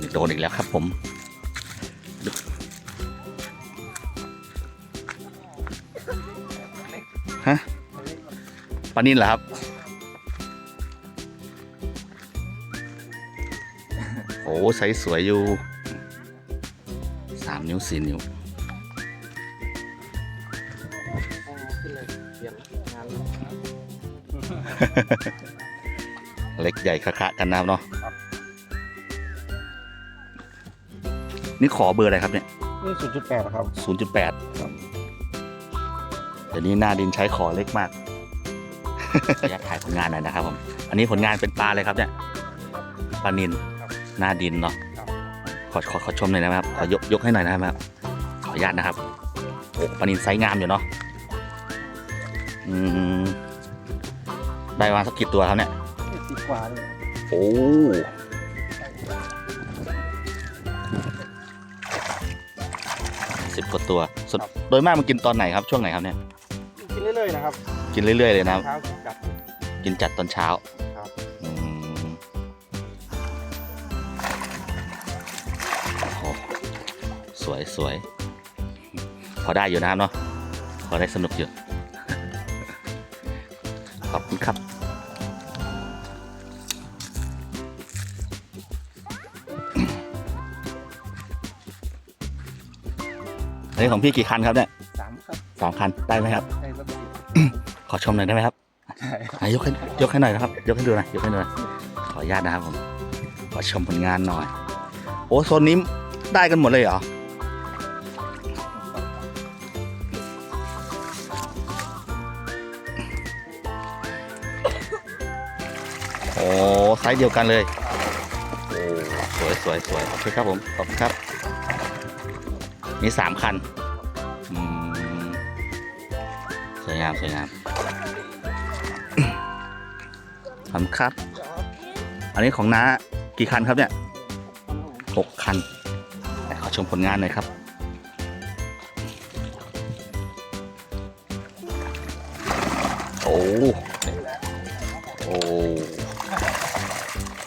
นี่โดนอีกแล้วครับผมฮะปลานินเหรอครับโอ้ใสสวยอยู่สามนิ้วสี่นิ้วขึ้นเลยเปลี่ยนงานเล็กใหญ่คะๆกันนะครับเนาะ นี่ขอเบอร์อะไรครับเนี่ยนี่ศูนย์จุดแปดครับศูนย์จุดแปดเดี๋ยวนี้หน้าดินใช้ขอเล็กมากขออนุญาตถ่ายผลงานหน่อยนะครับผม อันนี้ผลงานเป็นปลาเลยครับเนี่ย ปลานินครับหน้าดินเนาะครับขอขอขอชมหน่อยนะครับ ขอยกยกให้หน่อยนะครับ ขออนุญาตนะครับโอ้ปลานินไซส์งามอยู่เนาะ อืม ได้มาสักกี่ตัวครับเนี่ยสิบกว่าเลยโอ้ สิบกว่าตัวส่วนโดยมากมันกินตอนไหนครับช่วงไหนครับเนี่ยกินเรื่อยๆนะครับกินเรื่อยๆเลยนะครับ เช้าจัดกินจัดตอนเช้าครับ อืมโอ้โหสวยสวย พอได้อยู่นะครับเนาะ พอได้สนุกอยู่ ขอบคุณครับ นนี้ของพี่กี่คันครับเนี่ยสามครับสองคันได้ไหมครับ ได้รถสิบขอชมหน่อยได้ไหมครับใช่อะยกให้ยกให้หน่อยนะครับ ยกให้ดูหน่อยยกให้ดูหน่อยขออนุญาตนะครับผมขอชมผลงานหน่อย โอ้โซนนี้ได้กันหมดเลยเหรอโอ้ไซส์เดียวกันเลย โอ้สวยสวยสวยโอเคครับผม ขอบคุณครับ มีสามคันอืมสวยงามสวยงามขอบคุณครับ อันนี้ของน้ากี่คันครับเนี่ยหกคันไหนขอชมผลงานหน่อยครับโอ้โอ้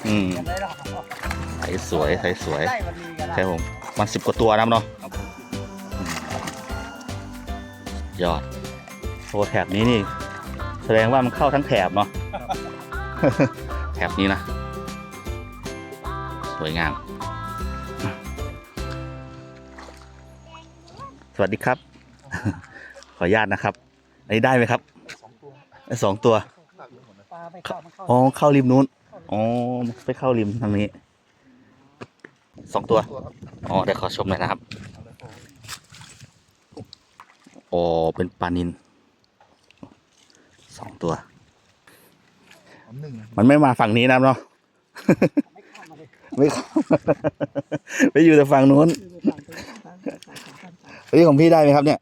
อืมได้หรอไถสวยไถสวยได้วันนี้กันใช่ผมมันสิบกว่าตัวนะเนาะอืม ยอดโอ้แถบนี้นี่ แสดงว่ามันเข้าทั้งแถบเนาะแถบนี้นะ สวยงาม สวัสดีครับ ขออนุญาตนะครับ อันนี้ได้ไหมครับสองตัวได้สองตัวปลาไม่เข้ามันเข้าอ๋อเข้าริมนู้นอ๋อไปเข้าริมทางนี้สองตัวตัวครับอ๋อเดี๋ยวขอชมหน่อยนะครับ อ๋อ เป็นปลานินสองตัวหนึ่งมันไม่มาฝั่งนี้นะเนาะ ไม่เข้ามาเลยไม่เข้าไปอยู่แต่ฝั่งนู้นอันนี้ของพี่ได้ไหมครับเนี่ย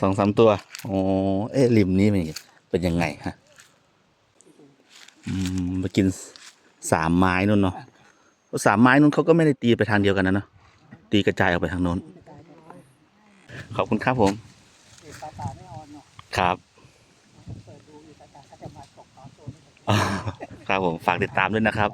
สองสามตัวอ๋อเอ๊ะริมนี้มันเป็นยังไงฮะ อืมไปกินสามไม้นู่นเนาะสามไม้นู่นเขาก็ไม่ได้ตีไปทางเดียวกันนะเนาะตีกระจายออกไปทางโน้น ขอบคุณครับผมปลาปลาไม่ออนเนาะครับเปิดดูอยู่ปลาปลาก็จะมาตกปลาตัวนี้อ๋อครับผมฝากติดตามด้วยนะครับ